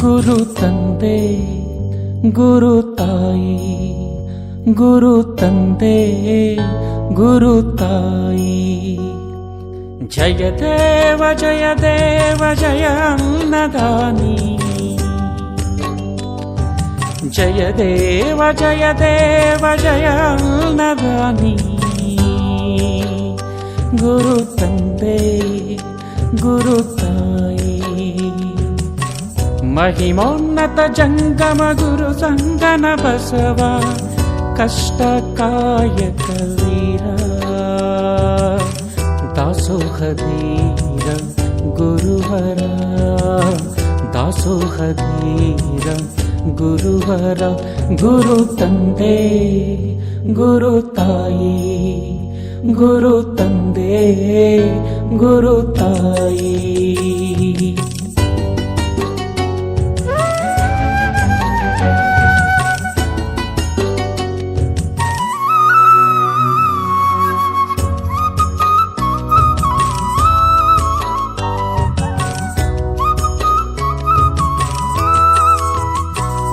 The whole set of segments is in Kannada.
ಗುರು ತಂದೆ ಗುರು ತಾಯಿ ಗುರು ತಂದೆ ಗುರು ತಾಯಿ ಜಯ ದೇವ ಜಯ ದೇವ ಜಯ ಅನ್ನದಾನಿ ಜಯ ದೇವ ಜಯ ದೇವ ಜಯ ಅನ್ನದಾನಿ ಗುರು ತಂದೆ ಗುರು ತಾಯಿ ಮಹಿಮೋನ್ನತ ಜಂಗಮ ಗುರು ಸಂಗನ ಬಸವ ಕಷ್ಟ ಕಾಯಕ ವೀರ ದಾಸೋಹ ಧೀರ ಗುರುವರ ದಾಸೋಹ ಧೀರ ಗುರುವರ ಗುರು ತಂದೆ ಗುರು ತಾಯಿ ಗುರು ತಂದೆ ಗುರು ತಾಯಿ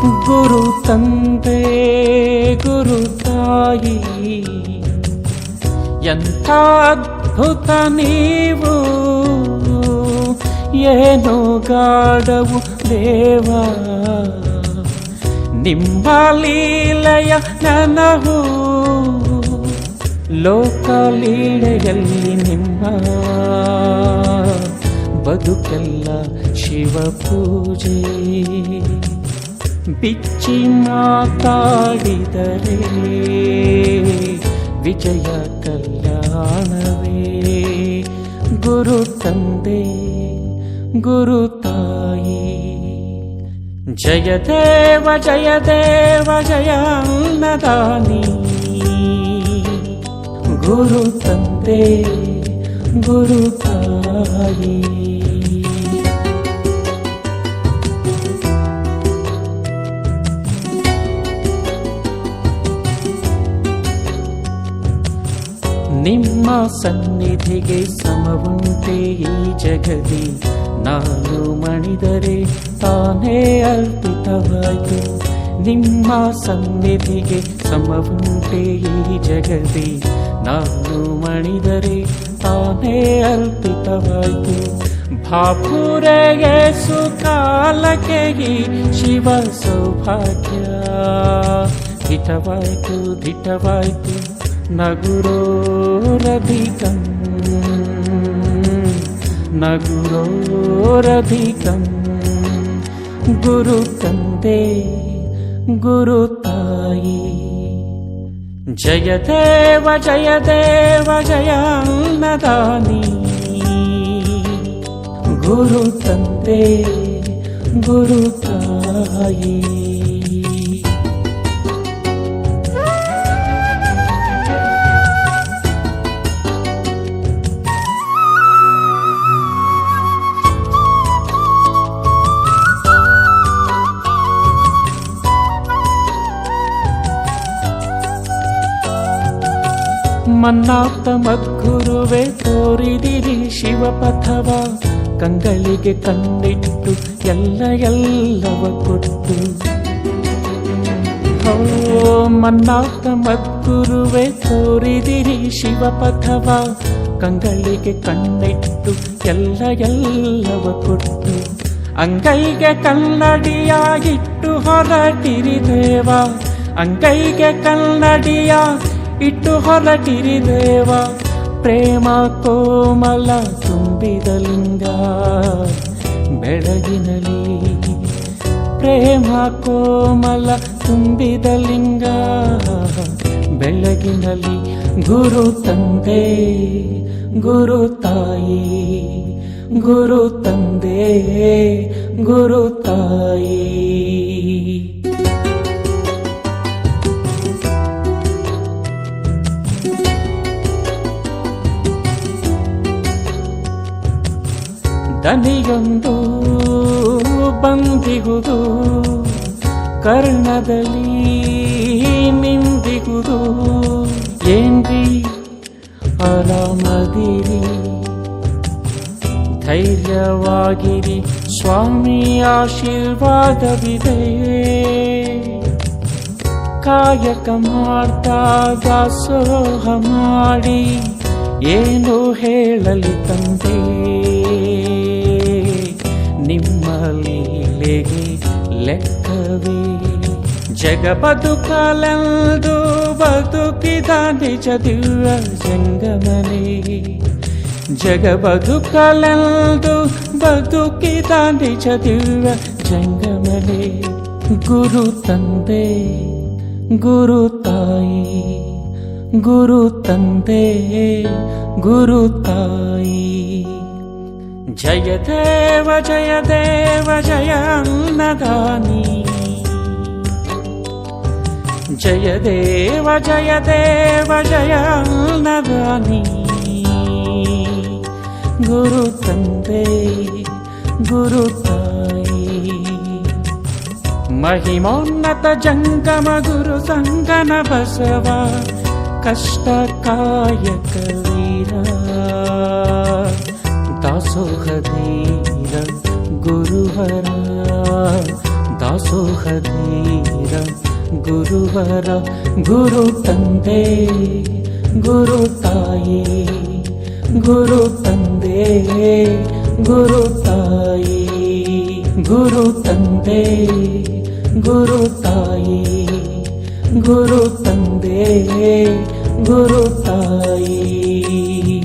ಗುರು ತಂದೆ, ಗುರು ತಾಯಿ, ಎಂಥ ಅದ್ಭುತ ನೀವು. ಏನೋ ಗಾಢವು ದೇವ. ನಿಮ್ಮ ಲೀಲೆಯ ನನವು ಲೋಕ ಲೀಲೆಯಲ್ಲಿ ನಿಮ್ಮ ಬದುಕೆಲ್ಲ ಶಿವ ಪೂಜೆ ಬಿಚ್ಚಿ ಮಾತಾಡಿದರೆ ವಿಜಯ ಕಲ್ಯಾಣವೇ ಗುರು ತಂದೆ ಗುರು ತಾಯಿ ಜಯ ದೇವ ಜಯ ದೇವ ಜಯ ಅನ್ನದಾನಿ ಗುರು ತಂದೆ ಗುರು ತಾಯಿ ನಿಮ್ಮ ಸನ್ನಿಧಿಗೆ ಸಮವುಂಟೆ ಈ ಜಗದಿ. ನಾನು ಮಣಿದರೆ ತಾನೇ ಅರ್ಪಿತವಾಯಿತು ನಿಮ್ಮ ಸನ್ನಿಧಿಗೆ ಸಮವುಂಟೆ ಈ ಜಗದಿ. ನಾನು ಮಣಿದರೆ ತಾನೇ ಅರ್ಪಿತವಾಯಿತು ಭಾಪುರೆಗೆ ಸುಕಾಲಕ್ಕೆ ಶಿವ ಸೌಭಾಗ್ಯ. ಹಿತವಾಯಿತು ದಿಟವಾಯಿತು ನಗುರೋರಧಿಕಂ నగురోరధికం నగురోరధికం గురు తందే గురు తాయి. జయదేవ జయదేవ జయాన్నదాని. గురు తందే గురు తాయి. ಮನ್ನಾತ ಮದ್ಗುರುವೆ ತೋರಿದಿರಿ ಶಿವಪಥವ. ಕಂಗಳಿಗೆ ಕಣ್ಣಿಟ್ಟು ಎಲ್ಲ ಎಲ್ಲವ ಕೊಟ್ಟು. ಓ ಮನ್ನಾಪ್ತ ಮದ್ಗುರುವೆ ತೋರಿದಿರಿ ಶಿವಪಥವ. ಕಂಗಳಿಗೆ ಕಣ್ಣಿಟ್ಟು ಎಲ್ಲ ಎಲ್ಲವ ಕೊಟ್ಟು. ಅಂಗೈಗೆ ಕನ್ನಡಿಯಾಗಿಟ್ಟು ಹೊರಟಿರಿ ದೇವ. ಅಂಗೈಗೆ ಕನ್ನಡಿಯ ಇಟ್ಟು ಹೊರಟಿರಿ ದೇವ ಪ್ರೇಮ ಕೋಮಲ ತುಂಬಿದ ಲಿಂಗ. ಬೆಳಗಿನಲಿ ಪ್ರೇಮ ಕೋಮಲ ತುಂಬಿದ ಲಿಂಗ. ಬೆಳಗಿನಲಿ ಗುರು ತಂದೆ, ಗುರು ತಾಯಿ, ಗುರು ತಂದೆ, ಗುರು ತಾಯಿ. ದನಿಯೊಂದು ಬಂದಿಗುದು ಕರ್ಣದಲ್ಲಿ ನಿಂದಿಗುದು ಏನ್ರಿ? ಆರಾಮದಿರಿ ಧೈರ್ಯವಾಗಿರಿ, ಸ್ವಾಮಿ ಆಶೀರ್ವಾದವಿದೆ. ಕಾಯಕ ಮಾಡ್ತಾ ದಾಸೋಹ ಮಾಡಿ, ಏನು ಹೇಳಲಿ ತಂದೆ? ಲೀಲೆಗೆ ಲೆಕ್ಕವೇ ಜಗ ಬದುಕಲೆಂದು ಬದುಕಿದ ನಿಜ ದಿವ್ಯ ಜಂಗಮನೇ ಜಗ ಬದುಕಲೆಂದು ಬದುಕಿದ ನಿಜ ದಿವ್ಯ ಜಂಗಮನೇ ಗುರು ತಂದೆ ಗುರು ತಾಯಿ ಗುರು ತಂದೆ ಗುರು ತಾಯಿ జయ దేవ జయ దేవ జయ అన్నదాని. జయ దేవ జయ దేవ జయ అన్నదాని. గురు తందే గురు తాయి. మహిమోన్నత జంగమ గురు సంగన బసవ కష్టకాయక కవీరా दासोहधीर गुरुवरा दासोहधीर गुरुवरा गुरु तन्दे गुरु ताये गुरु तन्दे गुरु ताये गुरु तन्दे गुरु ताये गुरु तन्दे गुरु ताये